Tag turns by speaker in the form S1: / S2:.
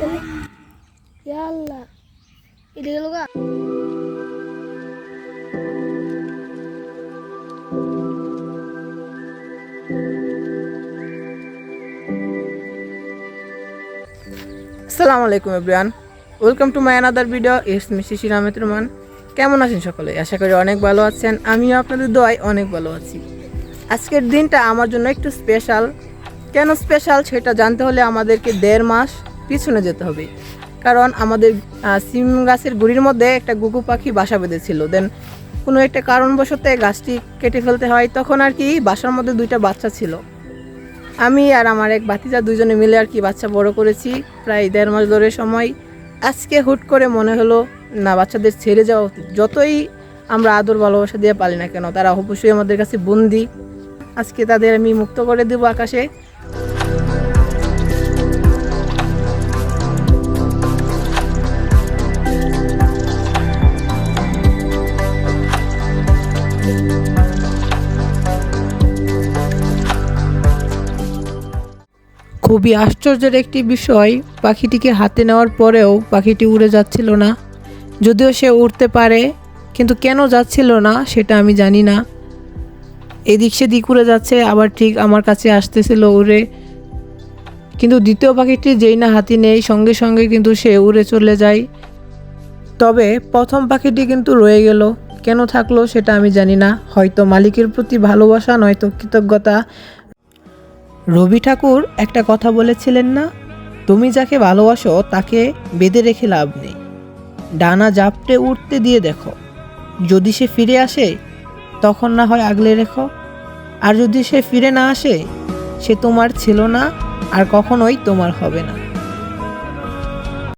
S1: আল্লাহ
S2: আসসালামু আলাইকুম everyone welcome to my another video it's me Shishir Ahmed Rahman কেমন আছেন সকলে? আশা করি অনেক ভালো আছেন। আমিও আপনাদের দোয়ায় অনেক ভালো আছি। আজকের দিনটা আমার জন্য একটু স্পেশাল কেন স্পেশাল সেটা জানতে হলে আমাদেরকে দেড় মাস পিছনে যেতে হবে। কারণ আমাদের সিম গাছের গুড়ির মধ্যে একটা গুগু পাখি বাসা বেঁধেছিল। দেন কোনো একটা কারণবশত গাছটি কেটে ফেলতে হয়, তখন আর কি বাসার মধ্যে দুইটা বাচ্চা ছিল। আমি আর আমার এক ভাতিজা দুজনে মিলে আর কি বাচ্চা বড় করেছি প্রায় দেড় মাস ধরে সময়। আজকে হুট করে মনে হলো, না, বাচ্চাদের ছেড়ে যাওয়া উচিত যতই আমরা আদর ভালোবাসা দিয়ে পালি না কেন, তারা অবশ্যই আমাদের কাছে বন্দি। আজকে তাদের আমি মুক্ত করে দেবো আকাশে। খুবই আশ্চর্যের একটি বিষয়, পাখিটিকে হাতে নেওয়ার পরেও পাখিটি উড়ে যাচ্ছিল না। যদিও সে উড়তে পারে, কিন্তু কেন যাচ্ছিল না সেটা আমি জানি না। এদিক সেদিক উড়ে যাচ্ছে, আবার ঠিক আমার কাছে আসতেছিল উড়ে। কিন্তু দ্বিতীয় পাখিটি যেই না হাতি নেই, সঙ্গে সঙ্গে কিন্তু সে উড়ে চলে যায়। তবে প্রথম পাখিটি কিন্তু রয়ে গেল। কেন থাকল সেটা আমি জানি না। হয়তো মালিকের প্রতি ভালোবাসা, নয়তো কৃতজ্ঞতা। রবি ঠাকুর একটা কথা বলেছিলেন না, তুমি যাকে ভালোবাসো তাকে বেঁধে রেখে লাভ নেই। ডানা জাপটে উঠতে দিয়ে দেখো। যদি সে ফিরে আসে, তখন না হয় আগলে রেখো। আর যদি সে ফিরে না আসে, সে তোমার ছিল না আর কখনোই তোমার হবে না।